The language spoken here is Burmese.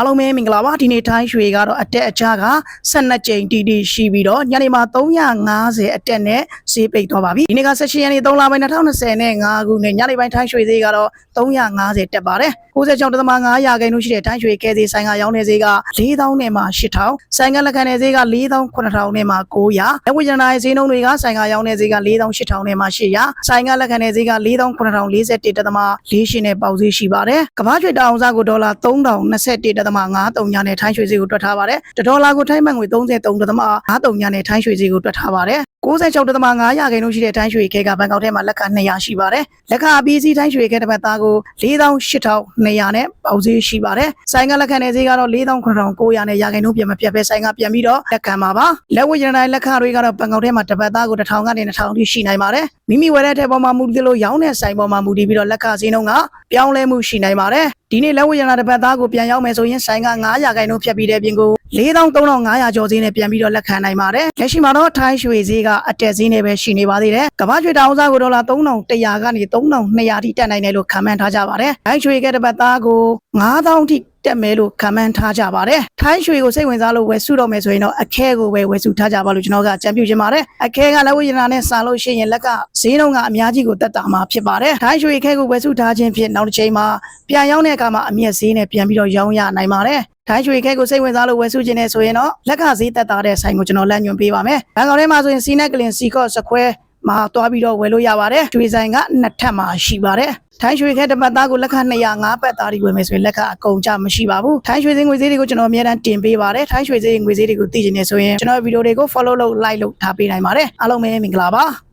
အားလုံးပဲမင်္ဂလာပါဒီနေ့တိုင်းရွှေကတော့အတက်အကျက12ကြိမ်တီတီရှိပြီးတော့ညနေမှာ350အတက်နဲ့ဈေးပိတ်သွားပါပြီဒီနေ့က16ရက်နေ့3လပိုင်း2020နဲ့5ခုနဲ့ညနေပိုင်းတိုင်းရွှေဈေးကတော့350တက်ပါတယ်96.5ရာခိုင်နှုန်းရှိတဲ့တိုင်းရွှေကဲဈေးဆိုင်ကရောင်းတဲ့ဈေးက4000နဲ့မှ8000ဆိုင်ကလက်ခံတဲ့ဈေးက4800နဲ့မှ900လက်ဝယ်ရနာဈေးနှုန်းတွေကဆိုင်ကရောင်းတဲ့ဈေးက4800နဲ့မှ800ဆိုင်ကလက်ခံတဲ့ဈေးက4841.48နဲ့ပေါက်ဈေးရှိပါတယ်ကမ္ဘာ့ကျွေတာအောင်စားကိုဒေါ်လာ3021.48 3.53ညနဲ့ထိုင်းရွှေဈေးကိုတွက်ထားပါတယ်။1ဒေါ်လာကိုထိုင်းဘတ်ငွေ33.53ညနဲ့ထိုင်းရွှေဈေးကိုတွက်ထားပါတယ် 96.5ရာခိုင်နှုန်းရှိတဲ့ထိုင်းရွှေခဲကဘန်ကောက်ထဲမှာလက်ခ200ရှိပါတယ်။လက်ခအပီးစီထိုင်းရွှေခဲတစ်ပတ်သားကို48,200နဲ့ပေါက်ဈေးရှိပါတယ်။ဆိုင်ကလက်ခံတဲ့ဈေးကတော့49,900နဲ့ရာခိုင်နှုန်းပြန်မပြတ်ပဲဆိုင်ကပြန်ပြီးတော့လက်ခံပါပါ။လက်ဝယ်ရတဲ့လက်ခတွေကတော့ဘန်ကောက်ထဲမှာတစ်ပတ်သားကို1000ကနေ2000ထိရှိနိုင်ပါတယ်။မိမိဝယ်တဲ့ထဲပေါ်မှာမူတည်လို့ရောင်းတဲ့ဆိုင်ပေါ်မှာမူတည်ပြီးတော့လက်ခဈေးနှုန်းကပြောင်းလဲမှုရှိနိုင်ပါတယ်။ဒီနေ့လက်ဝယ်ရတဲ့တစ်ပတ်သားကိုပြန်ရောက်မယ်ဆိုရင်ဆိုင်က900ရာခိုင်နှုန်းဖြတ်ပြီးတဲ့ပြင်ကို 43,500ကျော်ဈေးနဲ့ပြန်ပြီးတော့လက်ခံနိုင်ပါတယ်။လက်ရှိမှာတော့ထိုင်းရွှေဈေးကအတက်ဈေးနဲ့ပဲရှိနေပါသေးတယ်။ကမ္ဘာရွှေတောင်စားကိုဒေါ်လာ3,100ကနေ3,200ထိတက်နိုင်တယ်လို့ခန့်မှန်းထားကြပါတယ်။ထိုင်းရွှေကတစ်ပတ်သားကို9,000ထိ တက်မယ်လို့ခန့်မှန်းထားကြပါတယ်။ထိုင်းရွှေကိုစိတ်ဝင်စားလို့ဝယ်စုတော့မယ်ဆိုရင်တော့အခဲကိုပဲဝယ်စုထားကြပါလို့ကျွန်တော်ကကြံပြုချင်ပါတယ်။အခဲကလည်းဝိညာဉ်နဲ့စာလို့ရှိရင်လက်ကဈေးနှုန်းကအများကြီးကိုတက်တာမှာဖြစ်ပါတယ်။ထိုင်းရွှေအခဲကိုဝယ်စုထားခြင်းဖြင့်နောက်တစ်ချိန်မှာပြန်ရောက်တဲ့အခါမှာအမြက်ဈေးနဲ့ပြန်ပြီးတော့ရောင်းရနိုင်ပါတယ်။ထိုင်းရွှေခဲကိုစိတ်ဝင်စားလို့ဝယ်စုခြင်းနဲ့ဆိုရင်တော့လက်ကဈေးတက်တာတဲ့ဆိုင်ကိုကျွန်တော်လက်ညွှန်ပေးပါမယ်။ဘန်ကောက်ထဲမှာဆိုရင်စီနက်ကလင်စီကော့စခွဲ မှာတွားပြီးတော့ဝယ်လို့ရပါတယ်။ကျွေးဆိုင်ကနှစ်ထပ်မှာရှိပါတယ်။ထိုင်းရွှေခဲတစ်ပတ်သားကိုလက်ခ205ပတ်သားဒီဝယ်မယ်ဆိုရင်လက်ခအကုန်ကြမရှိပါဘူး။ထိုင်းရွှေစင်းငွေဈေးတွေကိုကျွန်တော်အများတန်းတင်ပေးပါတယ်။ထိုင်းရွှေစင်းငွေဈေးတွေကိုသိချင်နေဆိုရင်ကျွန်တော်ဗီဒီယိုတွေကို follow လုပ် like လုပ်ထားပေးနိုင်ပါတယ်။အားလုံးပဲမင်္ဂလာပါ။